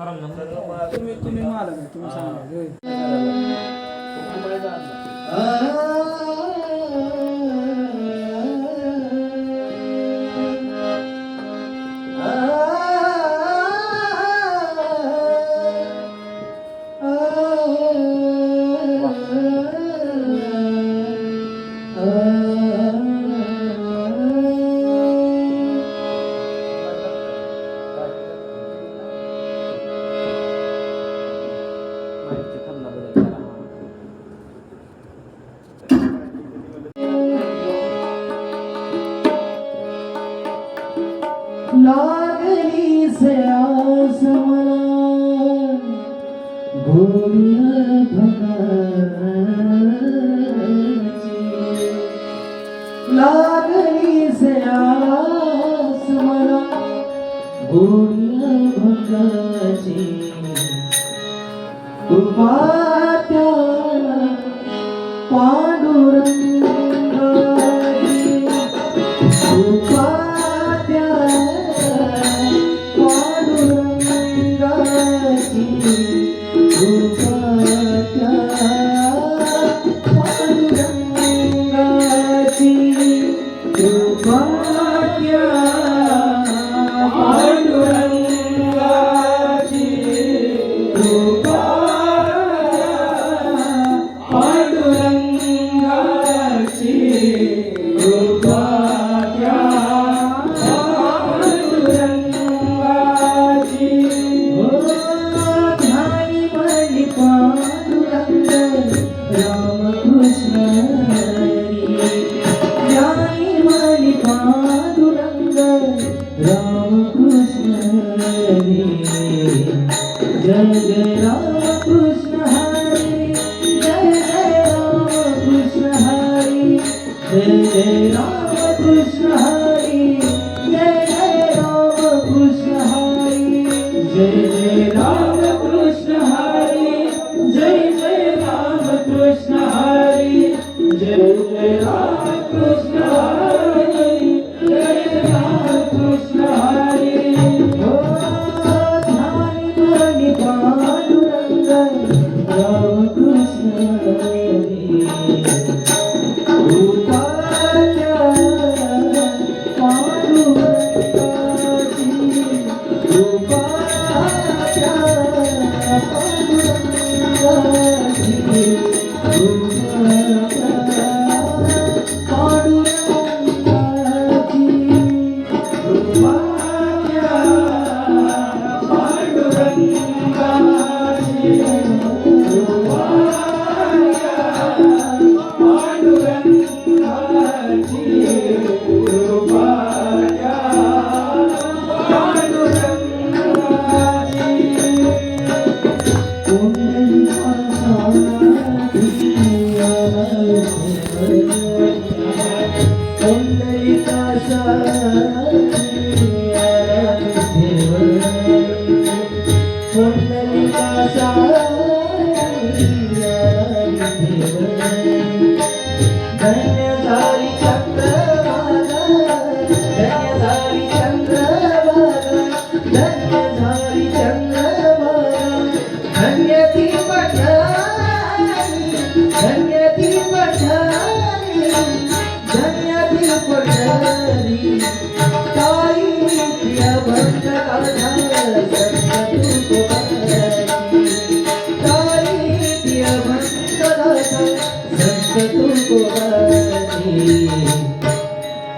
ठरवलं ना तुम्ही तुम्ही मालक आहे, तुम्ही सांगा होय. लागली से आस मला गोविंद लागली से आस मला गोविंद भगाची कृपा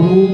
Oh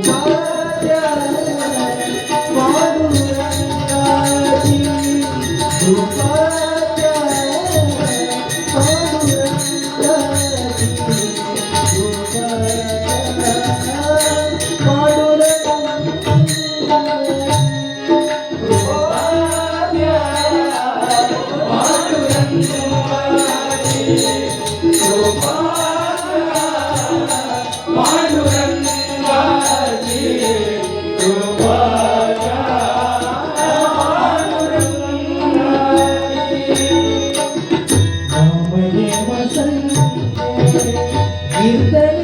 இருந்தேன்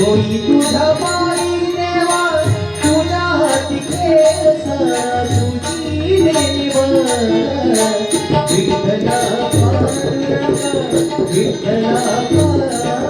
डोळी तुझ्या पाणी देवा तुझ्या हाती केस तुझी विठ्ठला विठ्ठला